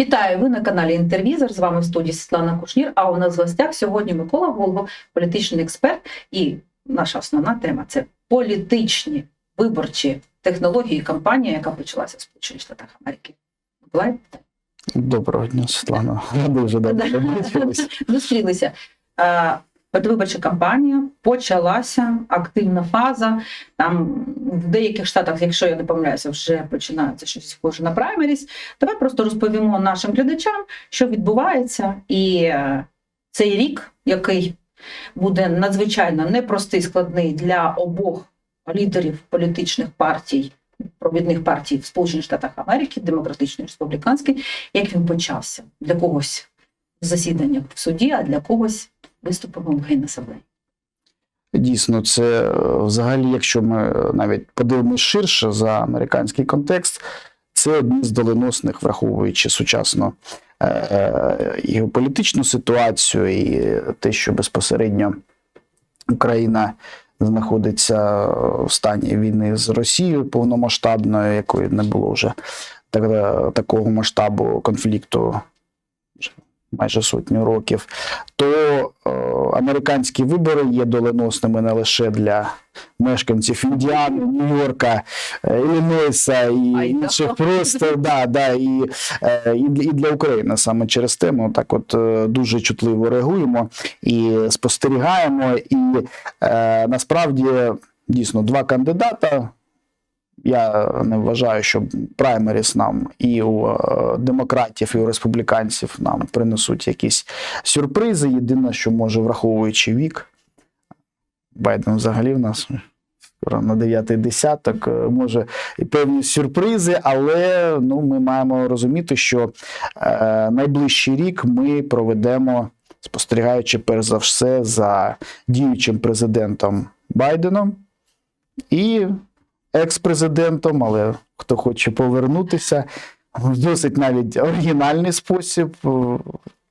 Вітаю! Ви на каналі Інтервізор. З вами в студії Світлана Кушнір. А у нас в гостях сьогодні Микола Голубов, політичний експерт. І наша основна тема це політичні виборчі технології кампанія, яка почалася в Сполучених Штатах Америки. Миколай, Доброго дня, Світлана. Дуже добре зустрілися. Передвиборча кампанія почалася, активна фаза. Там в деяких штатах, якщо я не помиляюся, вже починається щось схоже на праймеріс. Давай просто розповімо нашим глядачам, що відбувається, і е, цей рік, який буде надзвичайно непростий, складний для обох лідерів політичних партій, провідних партій в Сполучених Штатах Америки, демократичний республіканський, як він почався для когось засідання в суді, а для когось виступом в генасаблеї. Дійсно, це е, взагалі, якщо ми е, навіть подивимось ширше за американський контекст, це одні з доленосних, враховуючи сучасну е, е, геополітичну ситуацію, і те, що безпосередньо Україна знаходиться в стані війни з Росією повномасштабною, якої не було вже так- такого масштабу конфлікту майже сотню років, то е, американські вибори є доленосними не лише для мешканців Індіани, Нью-Йорка, е, Іллінойса і інших просто да, да, і, е, і, для- і для України саме через те ми так от е, дуже чутливо реагуємо і спостерігаємо. І е, насправді дійсно два кандидата. Я не вважаю, що праймеріс нам і у е, демократів, і у республіканців нам принесуть якісь сюрпризи. Єдине, що може, враховуючи вік, Байден взагалі в нас на дев'ятий десяток, е, може і певні сюрпризи, але ну, ми маємо розуміти, що е, найближчий рік ми проведемо, спостерігаючи перш за все за діючим президентом Байденом і екс-президентом, але хто хоче повернутися, в досить навіть оригінальний спосіб е,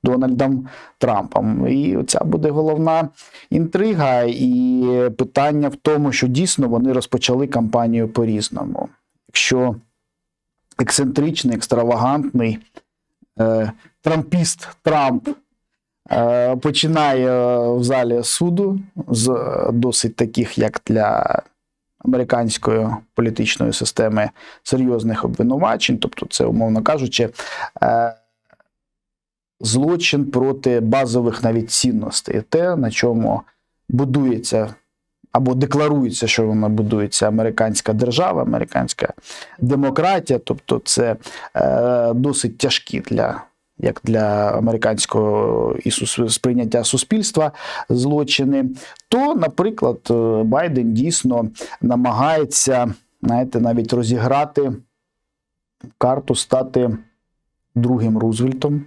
Дональдом Трампом. І ця буде головна інтрига. І питання в тому, що дійсно вони розпочали кампанію по-різному. Якщо ексцентричний, екстравагантний е, трампіст Трамп е, починає в залі суду з досить таких, як для американської політичної системи серйозних обвинувачень, тобто, це, умовно кажучи, е, злочин проти базових навіть цінностей, те, на чому будується. Або декларується, що вона будується американська держава, американська демократія, тобто це е, досить тяжкі для як для американського і сприйняття суспільства злочини, то, наприклад, е, Байден дійсно намагається, знаєте, навіть розіграти карту стати другим Рузвельтом.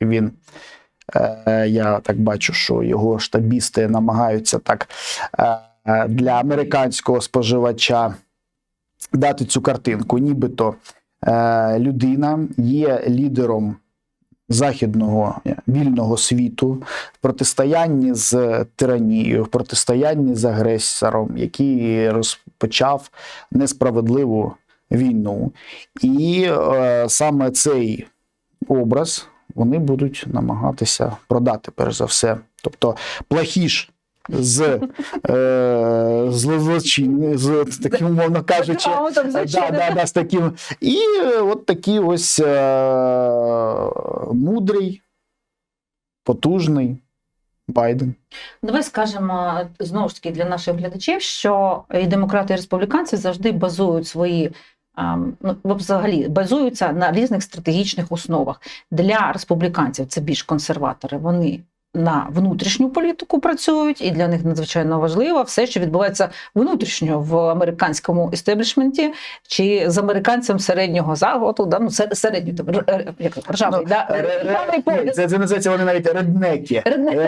Він, е, я так бачу, що його штабісти намагаються так е, для американського споживача дати цю картинку, нібито людина є лідером західного е, вільного світу в протистоянні з тиранією, в протистоянні з агресором, який розпочав несправедливу війну. І е, саме цей образ вони будуть намагатися продати, перш за все. Тобто плахіш з, е, з злочин, з таким, умовно кажучи, Да, да, да, з таким. І е, от такий ось е, мудрий, потужний Байден. Давай скажемо знову ж таки для наших глядачів, що і демократи, і республіканці завжди базують свої. ем, Ну, взагалі базуються на різних стратегічних основах. Для республіканців це більш консерватори. Вони на внутрішню політику працюють, і для них надзвичайно важливо все, що відбувається внутрішньо в американському істеблішменті чи з американцем середнього заходу, да, ну се- середньої там, як ржавий, Ну, да, ржавий ні, погляд. Це, це називається вони навіть реднеки. Реднеки.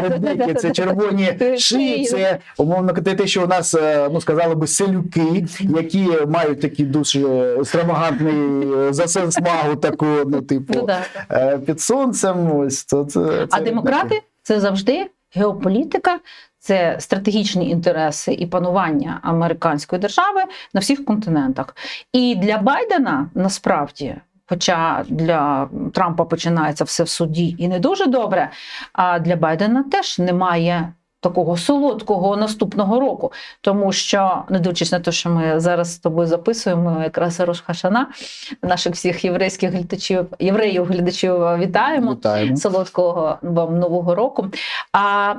Е, це червоні шиї, це умовно те, що у нас, е, ну сказали би, селюки, які мають такий дуже екстравагантний е, засенсмагу таку, ну, типу, Ну, да. е, під сонцем. Ось то це, це А демократи це завжди геополітика, це стратегічні інтереси і панування американської держави на всіх континентах. І для Байдена насправді Хоча для Трампа починається все в суді і не дуже добре, а для Байдена теж немає такого солодкого наступного року, тому що, не дивлячись на те, що ми зараз з тобою записуємо, якраз Рош Хашана, наших всіх єврейських глядачів, євреїв глядачів вітаємо. Вітаємо. Солодкого вам нового року. А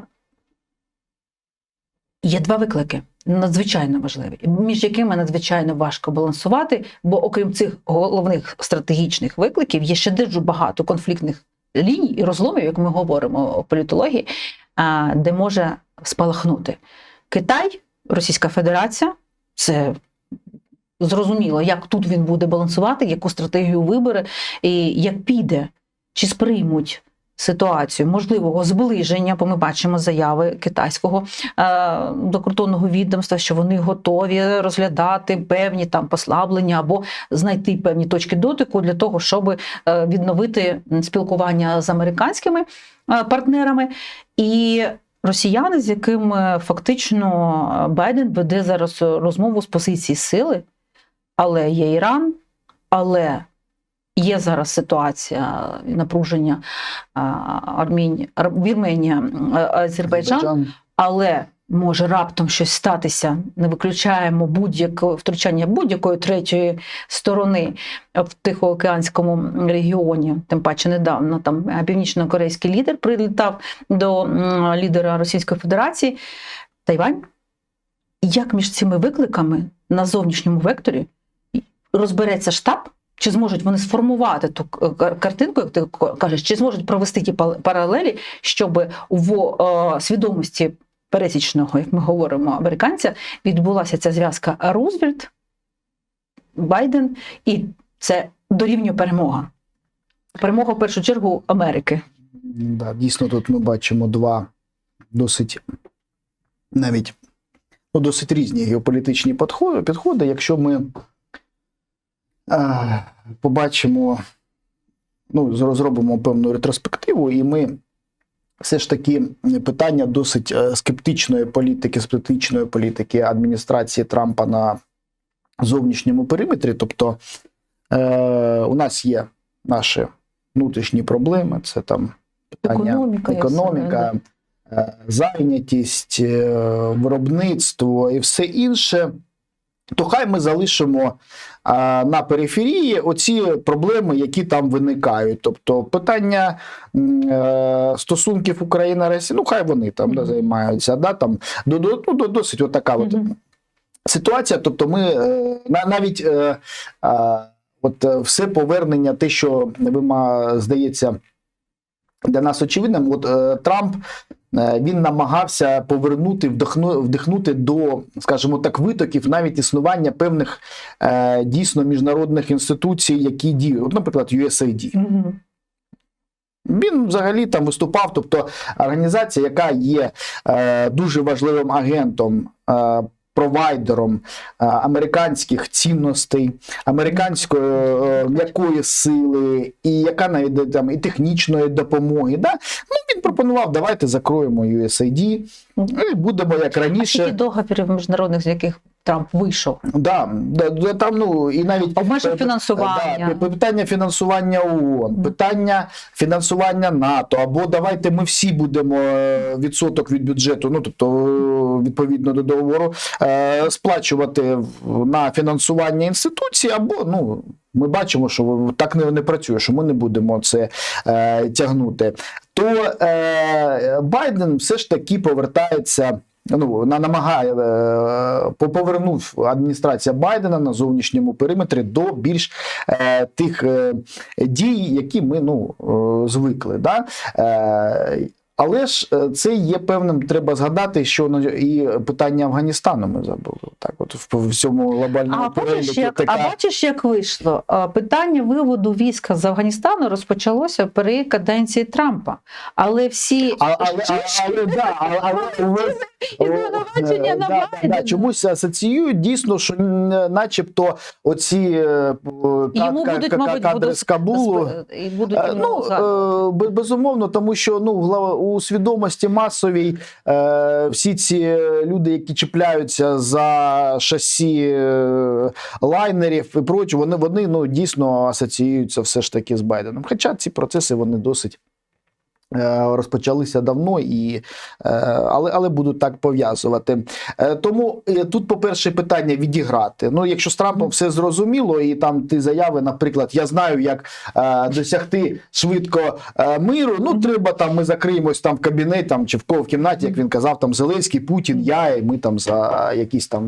є два виклики. Надзвичайно важливі, між якими надзвичайно важко балансувати, бо окрім цих головних стратегічних викликів є ще дуже багато конфліктних ліній і розломів, як ми говоримо у політології, де може спалахнути Китай, Російська Федерація. Це зрозуміло, як тут він буде балансувати, яку стратегію вибере, і як піде, чи сприймуть ситуацію можливого зближення, бо ми бачимо заяви китайського е, докордонного відомства, що вони готові розглядати певні там послаблення або знайти певні точки дотику для того, щоб е, відновити спілкування з американськими е, партнерами. І росіяни, з якими фактично Байден веде зараз розмову з позиції сили, але є Іран, але є зараз ситуація напруження Армінь, Вірменія, Азербайджан, але може раптом щось статися. Не виключаємо будь-яке втручання будь-якої третьої сторони в Тихоокеанському регіоні. Тим паче недавно там північно-корейський лідер прилітав до лідера Російської Федерації Тайвань. Як між цими викликами на зовнішньому векторі розбереться штаб? Чи зможуть вони сформувати ту картинку, як ти кажеш, чи зможуть провести ті паралелі, щоб в е, свідомості пересічного, як ми говоримо, американця, відбулася ця зв'язка Рузвельт, Байден, і це дорівнює перемога. Перемога в першу чергу Америки. Да, дійсно, тут ми бачимо два досить навіть ну, досить різні геополітичні підходи. Якщо ми побачимо, ну, зро- зробимо певну ретроспективу, і ми все ж таки питання досить е, скептичної політики, скептичної політики адміністрації Трампа на зовнішньому периметрі. Тобто е, у нас є наші внутрішні проблеми, це там питання Економіка, економіка, е, зайнятість, е, виробництво і все інше. То хай ми залишимо а, на периферії оці проблеми, які там виникають. Тобто питання е, стосунків Україна Росія, ну хай вони там да, займаються. Да, там, до, до, ну, до, досить от така от Мгм. ситуація. Тобто, ми е, на- навіть е, а, от е, все повернення, те, що вима, здається, для нас очевидним, от е, Трамп. е, Він намагався повернути, вдохну, вдихнути до, скажімо так, витоків навіть існування певних е, дійсно міжнародних інституцій, які діють, От, наприклад, USAID. Мгм. Він взагалі там виступав, тобто організація, яка є е, дуже важливим агентом. Е, Провайдером е, американських цінностей, американської е, м'якої сили, і яка навіть там і технічної допомоги. Да? Ну він пропонував, давайте закроємо USAID, і будемо як А скільки раніше. договірів міжнародних, з яких Трамп вийшов? Да, да, да, там, ну, і навіть Обмежив Е, фінансування. Да, питання фінансування ООН, питання фінансування НАТО, або давайте ми всі будемо е, відсоток від бюджету, ну тобто е, відповідно до договору, е, сплачувати на фінансування інституцій, або ну. Ми бачимо, що так не, не працює, що ми не будемо це е, тягнути. То е, Байден все ж таки повертається ну, на- намагає е, по- повернув адміністрація Байдена на зовнішньому периметрі до більш е, тих е, дій, які ми ну, е, звикли. Да? Е, але ж е, це є певним, треба згадати, що ну, і питання Афганістану ми забули. Так, от в, в цьому глобальному А бачиш, як, така... а бачиш, як вийшло? Питання виводу війська з Афганістану розпочалося при каденції Трампа. Але всі А, але, але, але, да, але, але, увесь, І звинувачення на да, Байдена. да, чомусь асоціюють дійсно, що начебто оці е, Йому будуть, мабуть, кадри з Кабулу. І будуть Е, Ну, е, безумовно, тому що ну, у свідомості масовій е, всі ці люди, які чіпляються за шасі е, лайнерів і прочі, вони, вони ну, дійсно асоціюються все ж таки з Байденом. Хоча ці процеси вони досить. Е, Розпочалися давно, і, е, але, але будуть так пов'язувати. Е, Тому тут, по-перше, питання відіграти. Ну, якщо з Трампом все зрозуміло, і там ти заяви, наприклад, я знаю, як досягти швидко миру. Ну, треба там, ми закриємось там в кабінет там, чи в ко- в кімнаті, як він казав, там Зеленський, Путін, я, і ми там за якісь там.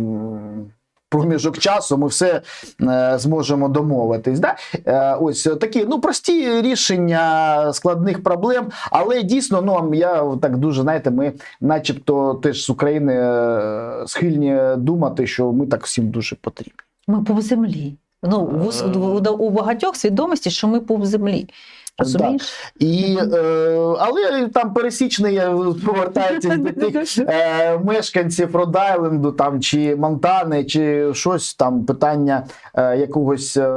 Проміжок часу ми все е, зможемо домовитись. Да? Е, ось такі ну прості рішення складних проблем, але дійсно, ну я так дуже знаєте, ми, начебто, теж з України е, схильні думати, що ми так всім дуже потрібні. Ми по землі. Ну, у, Е. у, у багатьох свідомості, що ми по землі. Розумієш? І, е, але там пересічний е, повертається до тих е, мешканців Род-Айленду там, чи Монтани, чи щось там питання е, якогось е,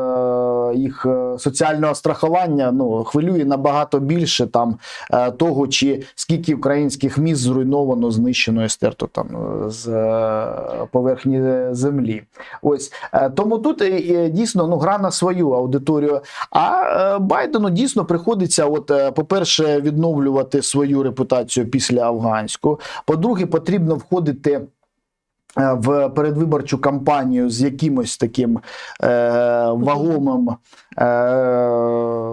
їх соціального страхування ну, хвилює набагато більше там е, того, чи скільки українських міст зруйновано, знищено і стерто там з е, поверхні землі. Ось е, тому тут е, дійсно ну, гра на свою аудиторію. А е, Байдену дійсно приходиться, от, е, по-перше, відновлювати свою репутацію після афганську. По-друге, потрібно входити. е, В передвиборчу кампанію з якимось таким е, вагомим е,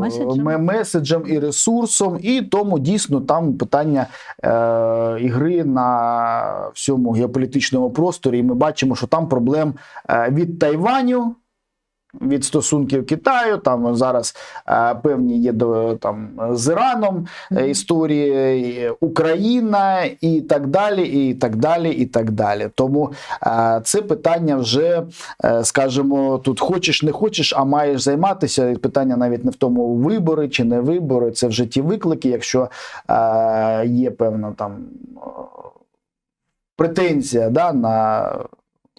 Меседжем. меседжем і ресурсом, і тому дійсно там питання е, ігри на всьому геополітичному просторі. І ми бачимо, що там проблем е, від Тайваню. Від стосунків Китаю, там зараз е, певні є до там з Іраном е, історії, і Україна і так далі, і так далі, і так далі. Тому е, це питання вже, е, скажімо, тут хочеш, не хочеш, а маєш займатися. І Питання навіть не в тому, вибори чи не вибори, це вже ті виклики, якщо е, є певна там е, претензія да, на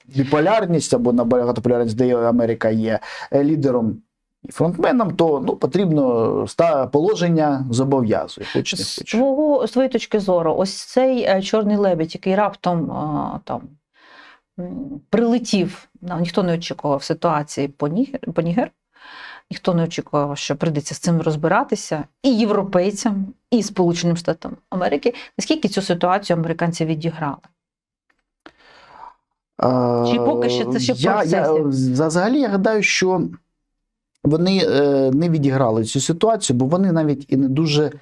біполярність або на багатополярність, де Америка є е, лідером і фронтменом, то ну, потрібно ста- положення зобов'язує. Хоч не З хоч. твого з твоєї точки зору, ось цей е, чорний лебідь, який раптом а, там прилетів, ніхто не очікував ситуації по Нігер, по Нігер. Ніхто не очікував, що прийдеться з цим розбиратися і європейцям, і Сполученим Штатам Америки. Наскільки цю ситуацію американці відіграли? Чи поки що це ще я, я. Взагалі, я гадаю, що вони е, не відіграли цю ситуацію, бо вони навіть і не дуже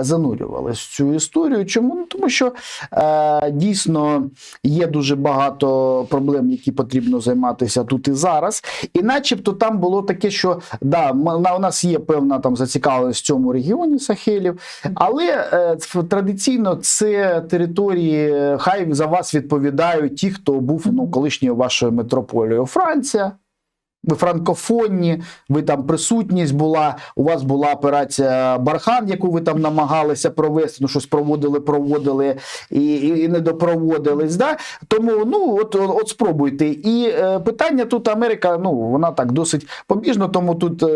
занурювалися в цю історію. Чому? Ну, тому що е, дійсно є дуже багато проблем, які потрібно займатися тут і зараз. І начебто там було таке, що да, у нас є певна там зацікавленість в цьому регіоні Сахелів, але е, традиційно це території, е, хай за вас відповідають ті, хто був ну, колишньою вашою метрополією. Франція. Ви франкофонні, ви там присутність була. У вас була операція Бархан, яку ви там намагалися провести. Ну щось проводили, проводили і, і, і не допроводились. Да? Тому ну от, от, спробуйте. І е, питання тут Америка, ну вона так досить побіжно, тому тут е,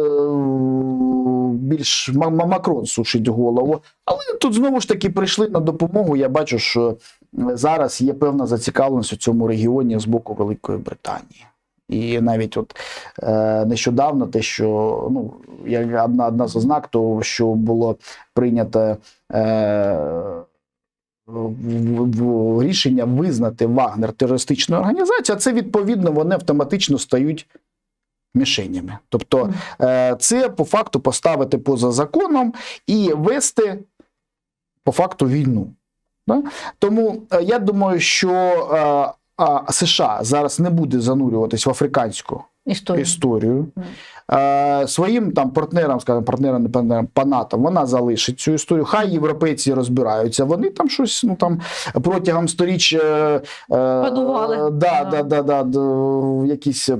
більш Ма- Ма- Макрон сушить голову. Але тут знову ж таки прийшли на допомогу. Я бачу, що зараз є певна зацікавленість у цьому регіоні з боку Великої Британії. І навіть от е, нещодавно те, що ну, як одна, одна з ознак того, що було прийнято е, в, в, рішення визнати Вагнер терористичною організацією, а це відповідно вони автоматично стають мішенями. Тобто е, це по факту поставити поза законом і вести по факту війну. Да? Тому е, я думаю, що е, а, США зараз не буде занурюватись в африканську Історію. історію. Е, своїм там партнерам, скажімо, партнерам, не партнерам по НАТО, вона залишить цю історію. Хай європейці розбираються. Вони там щось ну там протягом сторіч е, е, Да. да, да, да, да, якісь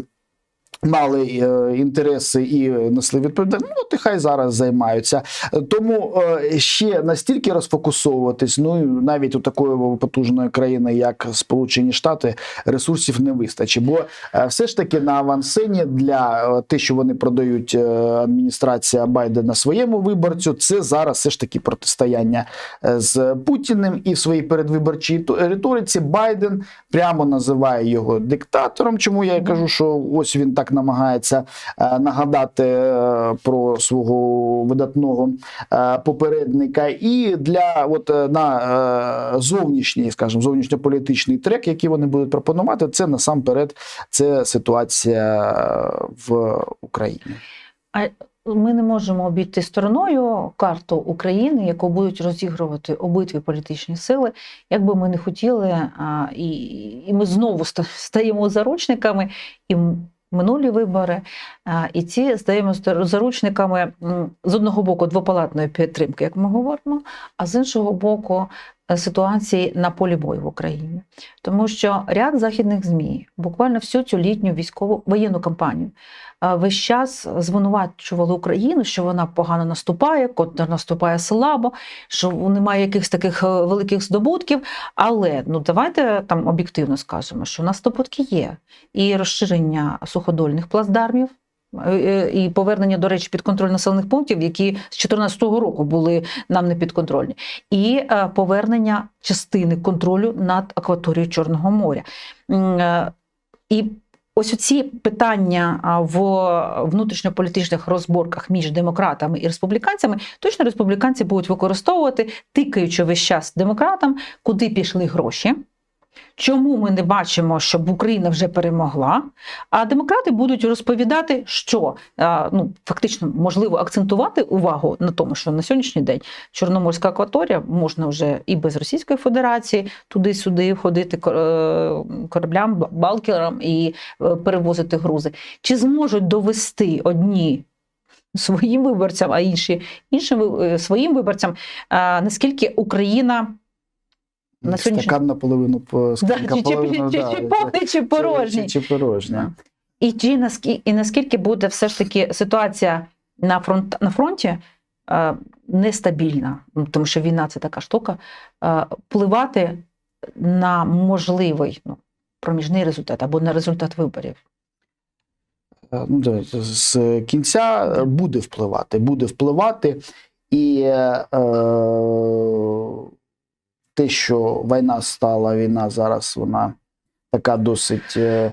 Мали е, інтереси і несли відповідальність, ну от і хай зараз займаються. Тому е, ще настільки розфокусовуватись, ну навіть у такої потужної країни, як Сполучені Штати, ресурсів не вистачить. Бо е, все ж таки на авансцені для те, що вони продають адміністрація Байдена своєму виборцю, це зараз все ж таки протистояння з Путіним і в своїй передвиборчій риториці Байден прямо називає його диктатором. Чому я кажу, що ось він так намагається е, нагадати е, про свого видатного е, попередника, і для от на зовнішній, скажімо, зовнішньополітичний трек, який вони будуть пропонувати, це насамперед це ситуація в Україні. А ми не можемо обійти стороною карту України, яку будуть розігрувати обидві політичні сили. Як би ми не хотіли, і, і ми знову стаємо заручниками і минулі вибори, і ці стаємо зар- заручниками з одного боку двопалатної підтримки, як ми говоримо, а з іншого боку е, ситуації на полі бою в Україні. Тому що ряд західних ЗМІ буквально всю цю літню військову воєнну кампанію весь час звинувачували Україну, що вона погано наступає, контрнаступає слабо, що немає якихось таких е, великих здобутків. Але ну давайте там об'єктивно скажемо, що у нас здобутки є і розширення суходольних плацдармів. е, е, І повернення, до речі, під контроль населених пунктів, які з 2014 року були нам не підконтрольні, і е, повернення частини контролю над акваторією Чорного моря. Е, І ось ці питання в внутрішньополітичних розборках між демократами і республіканцями точно республіканці будуть використовувати, тикаючи весь час демократам, куди пішли гроші. Чому ми не бачимо, щоб Україна вже перемогла? А демократи будуть розповідати, що ну фактично можливо акцентувати увагу на тому, що на сьогоднішній день Чорноморська акваторія можна вже і без Російської Федерації туди-сюди ходити е, кораблям, балкерам і е, перевозити грузи. Чи зможуть довести одні своїм виборцям, а інші іншим е, своїм виборцям, наскільки Україна На сьогоднішній- Стакан наполовину по да, скринька чи, чи, половину, чи, да, чи повний, чи порожній? Чи, чи порожня. І чи наскільки, і наскільки буде все ж таки ситуація на, фронт, на фронті е, нестабільна, тому що війна це така штука, е, впливати на можливий ну, проміжний результат або на результат виборів. Е, ну, да, з кінця е, буде впливати, буде впливати. І е, те, що війна стала, війна зараз вона така досить. Е,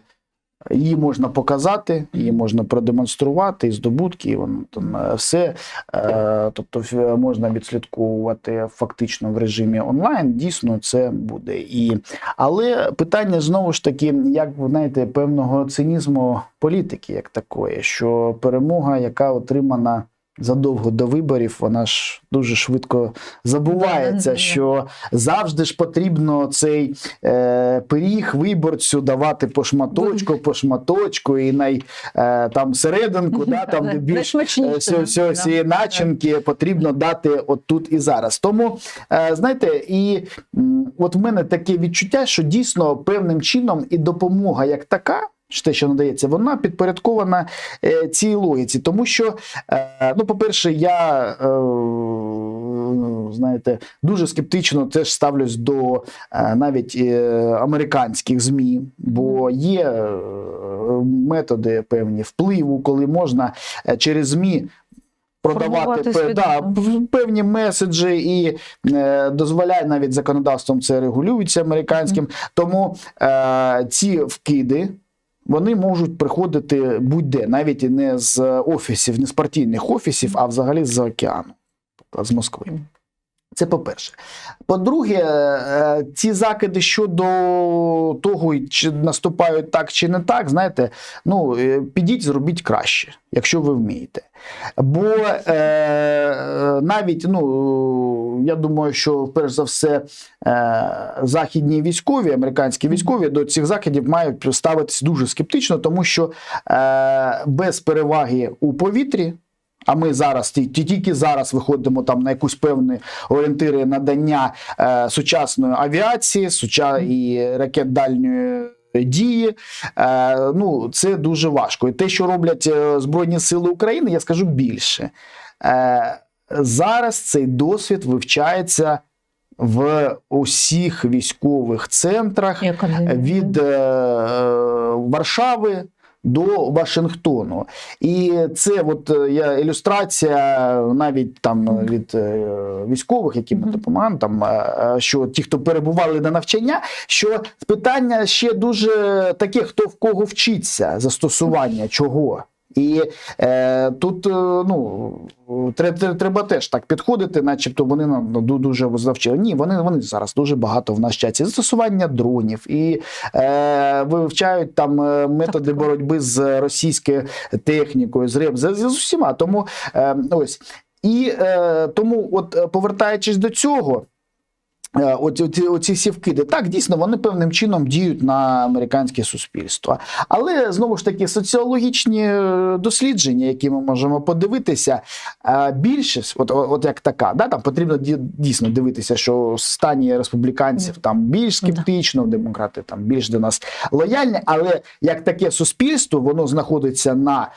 її можна показати, її можна продемонструвати, і здобутки, і воно там е, все. Е, тобто можна відслідковувати фактично в режимі онлайн. Дійсно, це буде. І, але питання знову ж таки, як знаєте, певного цинізму політики, як такої, що перемога, яка отримана задовго до виборів, вона ж дуже швидко забувається, що завжди ж потрібно цей е, пиріг виборцю давати по шматочку, по шматочку, і най, е, там серединку, да, там де більш е, цієї начинки потрібно дати от тут і зараз. Тому е, знаєте, і от в мене таке відчуття, що дійсно певним чином і допомога як така. Те, що надається, вона підпорядкована е, цій логіці, тому що, е, ну, по-перше, я е, знаєте, дуже скептично теж ставлюсь до е, навіть е, американських змі, бо є е, методи певні впливу, коли можна е, через змі. Продавати да, певні меседжі і е, дозволяє навіть законодавством це регулюється американським. Тому е, ці вкиди вони можуть приходити будь-де, навіть не з офісів, не з партійних офісів, а взагалі з океану, тобто з Москви. Це по-перше. По-друге, е, ці закиди щодо того, чи наступають так чи не так, знаєте, ну е, підіть, зробіть краще, якщо ви вмієте. Бо е, навіть, ну я думаю, що перш за все е, західні військові, американські військові до цих закидів мають ставитися дуже скептично, тому що е, без переваги у повітрі. А ми зараз ті- ті- тільки зараз виходимо там на якусь певні орієнтири надання е, сучасної авіації, суча і ракет дальньої дії. Е, ну, це дуже важко. І те, що роблять е, Збройні Сили України, я скажу більше. Е, зараз цей досвід вивчається в усіх військових центрах від Варшави. До Вашингтону, і це от е, я ілюстрація навіть там від е, військових, які ми допомагаємо, там е, е, що ті, хто перебували на навчання, що питання ще дуже таке, хто в кого вчиться застосування чого. І е, тут е, ну, треба, теж так підходити, начебто вони нам ду- дуже завчили. Ні, вони, вони зараз дуже багато в нас вчаться. Застосування дронів і е, вивчають там е, методи боротьби з російською технікою, з РЕБ, з, з усіма. Тому е, ось. І е, тому, от повертаючись до цього. Е, Оці, оці, оці всі вкиди, так дійсно вони певним чином діють на американське суспільство. Але знову ж таки, соціологічні е, дослідження, які ми можемо подивитися, е, більшість, от, от як така, да, там потрібно дійсно дивитися, що в стані республіканців там більш скептично, демократи там більш до нас лояльні. Але як таке суспільство, воно знаходиться на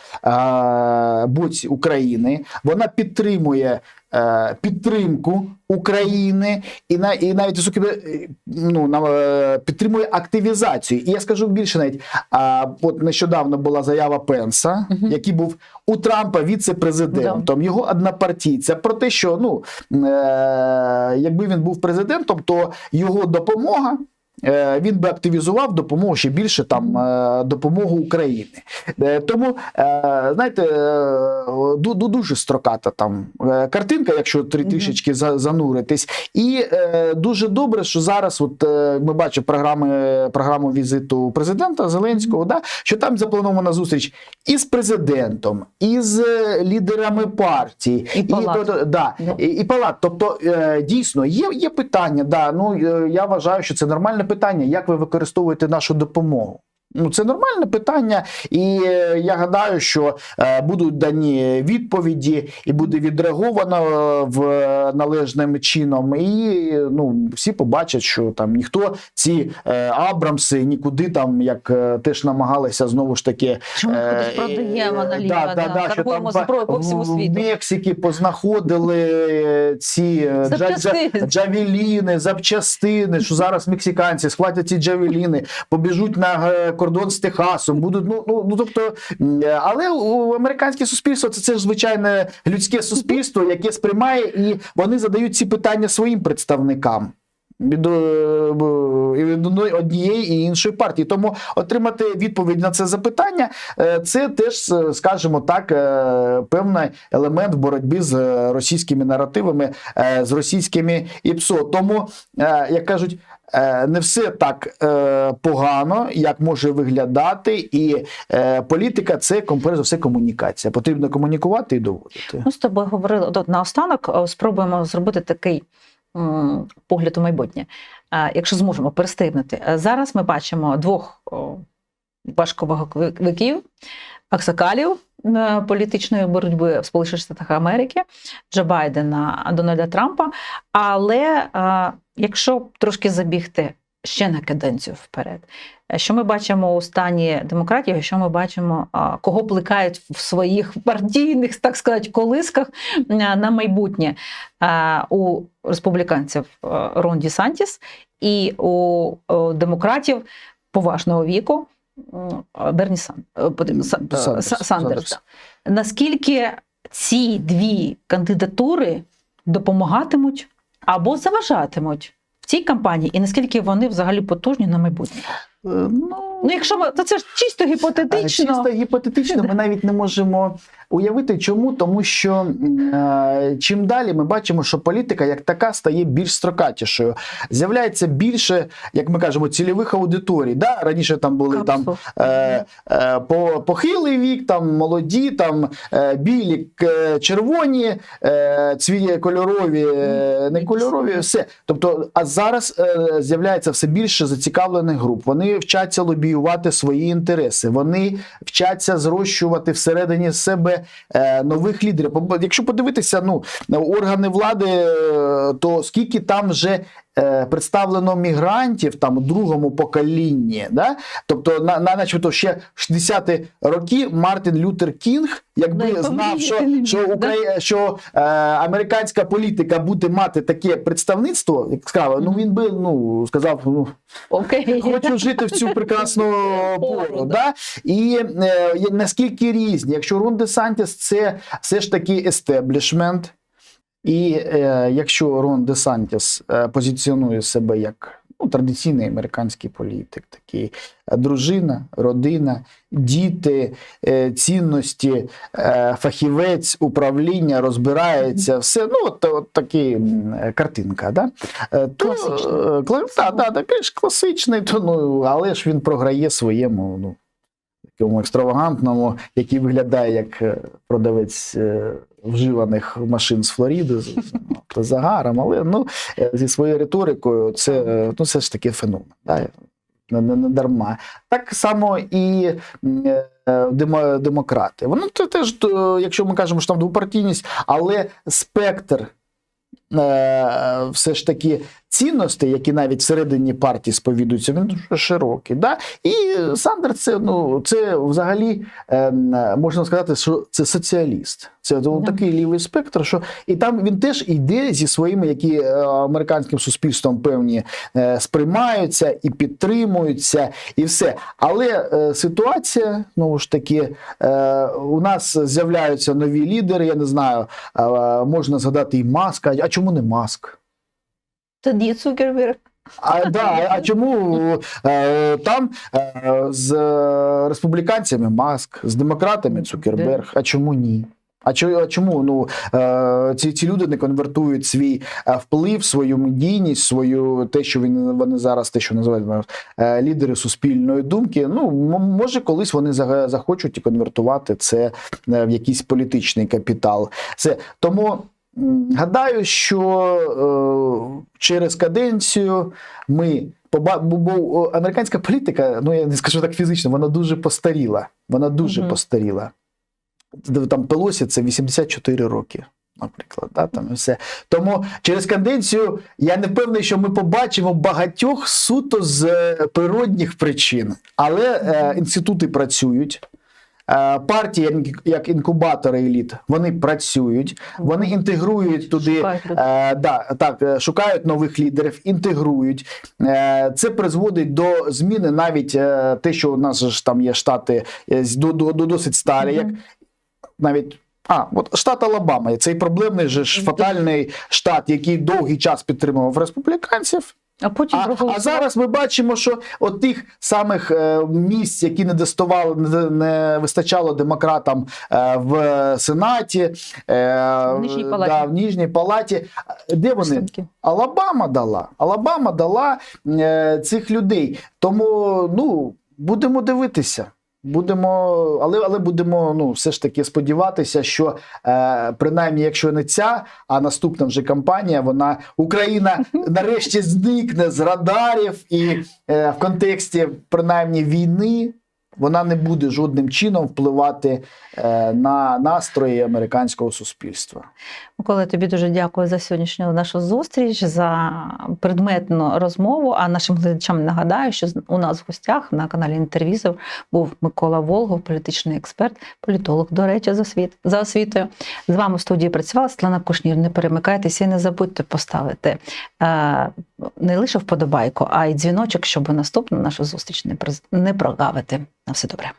е, боці України, вона підтримує. Е, Підтримку України і на і навіть високі, е, ну, на, е, підтримує активізацію. І я скажу більше навіть. А от нещодавно була заява Пенса, Мгм. який був у Трампа віце-президентом, його однопартійця, про те, що ну е, якби він був президентом, то його допомога. Е, Він би активізував допомогу ще більше там е, допомогу України. Е, Тому знаєте, ду- ду- дуже строката там картинка, якщо три трішечки зануритись. І дуже добре, що зараз, от ми бачимо програми, програму візиту президента Зеленського, да, що там запланована зустріч і з президентом, і з е, лідерами партії, І палат. до- да, і, і палат. Тобто, е, дійсно, є, є питання. Да, ну, я вважаю, що це нормальне питання, як ви використовуєте нашу допомогу. Ну, це нормальне питання, і е, я гадаю, що е, будуть дані відповіді, і буде відреаговано е, в належним чином. І ну всі побачать, що там ніхто ці Абрамси нікуди там, як теж намагалися знову ж таки. Е, продаємо наліво, да, да, да, да, що там зброю по всьому в- світу. В Мексиці познаходили ці джа- джа- Запчастини. джавеліни, запчастини, що зараз мексиканці схватять ці джавеліни, побіжуть на кордон з Техасом, будуть ну, ну, ну тобто, але у американське суспільство це, це ж звичайне людське суспільство, яке сприймає, і вони задають ці питання своїм представникам. Від, е, однієї і іншої партії. Тому отримати відповідь на це запитання е, це теж, е, скажімо так, певний елемент в боротьбі з російськими наративами, з російськими ІПСО. Тому, як кажуть, не все так погано, як може виглядати, і політика це за все комунікація. Потрібно комунікувати і доводити. Ми з тобою говорили наостанок, спробуємо зробити такий погляд у майбутнє. Якщо зможемо перестрибнути. Зараз ми бачимо двох важковаговиків, аксакалів е, політичної боротьби в Сполучених Штатах Америки, Джо Байдена, Дональда Трампа. Але якщо трошки забігти ще на каденцію вперед, е, що ми бачимо у стані демократії, що ми бачимо, кого плекають в своїх партійних, так сказати, колисках е, на майбутнє Е, у республіканців е, Рон Ді Сантіс і у демократів поважного віку Берні Сан, Сандерс. Сандерс. Наскільки ці дві кандидатури допомагатимуть або заважатимуть в цій кампанії, і наскільки вони взагалі потужні на майбутнє? Е, Ну, Ну, якщо ми, то це ж чисто Е, гіпотетично. Чисто гіпотетично, ми навіть не можемо уявити, чому, тому що е, чим далі ми бачимо, що політика як така стає більш строкатішою. З'являється більше, як ми кажемо, цільових аудиторій. Да? Раніше там були там е, е, по, похилий вік, там молоді, там е, білі, к- червоні, е, цві кольорові, е, не кольорові, все. Тобто, а зараз е, з'являється все більше зацікавлених груп. Вони вчаться лобіювати свої інтереси. Вони вчаться зрощувати всередині себе е, нових лідерів. Якщо подивитися, ну на органи влади, е, то скільки там вже е, представлено мігрантів там у другому поколінні. Да? Тобто, на, на начебто ще в 60-ті роки Мартін Лютер Кінг, якби Да, знав, що, що, Украї... що е, американська політика буде мати таке представництво, як сказав, ну він би ну сказав, ну Окей. хочу жити в цю прекрасну пору. Да? І е, наскільки різні, якщо Рон Де Сантіс це все ж таки естеблішмент, і е, якщо Рон Де Сантіс е, позиціонує себе як ну, традиційний американський політик, такий е, дружина, родина, діти, е, цінності, е, фахівець, управління, розбирається, все. Ну, от, от такі картинка. Да? Е, То, Класичний. е, кла- та, да, такий ж класичний, то, ну, але ж він програє своєму ну, такому екстравагантному, який виглядає як е, продавець е, вживаних машин з Флоріди з, загаром, але ну, е, зі своєю риторикою це ну, все ж таки феномен. Да? Не, не, не дарма. Так само і е, демо, демократи. Воно те- теж, якщо ми кажемо, що там двопартійність, але спектр е, все ж таки цінностей, які навіть всередині партії сповідуються, він дуже широкий. Да? І Сандерс це, ну, це взагалі е, можна сказати, що це соціаліст. Це ну, такий лівий спектр, що і там він теж йде зі своїми, які е, американським суспільством певні е, сприймаються і підтримуються, і все. Але е, ситуація, знову ж таки, е, у нас з'являються нові лідери. Я не знаю, е, можна згадати і Маска. А чому не Маск? Тоді Цукерберг. А, да, а чому е, там е, з е, республіканцями Маск, з демократами Цукерберг? А чому ні? А чо- а чому ну е, ці, ці люди не конвертують свій е, вплив, свою медійність, свою те, що він вони зараз те, що називають лідери суспільної думки? Ну може, колись вони за- захочуть і конвертувати це в якийсь політичний капітал. Це тому. Гадаю, що е, через каденцію ми бо, бо американська політика, ну я не скажу так фізично, вона дуже постаріла. Вона дуже Мгм. постаріла. Там Пелосі це 84 роки. Наприклад, да, там і все. Тому через каденцію я не певний, що ми побачимо багатьох суто з е, природних причин, але е, інститути працюють. Е, Партії, як- інкубатори еліт, вони працюють, вони інтегрують туди Шукають. Е, да, так, е, шукають нових лідерів, інтегрують. Це призводить до зміни навіть те, що у нас ж там є штати до, до, до досить старі, як навіть. А, от штат Алабама, цей проблемний же ж фатальний штат, який довгий час підтримував республіканців. А потім А, а зараз ми бачимо, що от тих самих е, місць, які не доставали, не, не вистачало демократам е, в Сенаті, е, В Нижній палаті. Да, в Нижній палаті. Де вони? Представники. Алабама дала. Алабама дала е, цих людей. Тому ну, будемо дивитися. Будемо, але, але будемо ну, все ж таки сподіватися, що е, принаймні, якщо не ця, а наступна вже кампанія, вона Україна нарешті зникне з радарів, і е, в контексті принаймні війни вона не буде жодним чином впливати е, на настрої американського суспільства. Микола, тобі дуже дякую за сьогоднішню нашу зустріч, за предметну розмову. А нашим глядачам нагадаю, що у нас в гостях на каналі Інтервізор був Микола Волгов, політичний експерт, політолог, до речі, за, світ, за освітою. З вами в студії працювала Світлана Кушнір. Не перемикайтеся і не забудьте поставити е, не лише вподобайку, а й дзвіночок, щоб наступну нашу зустріч не прогавити. На все добре.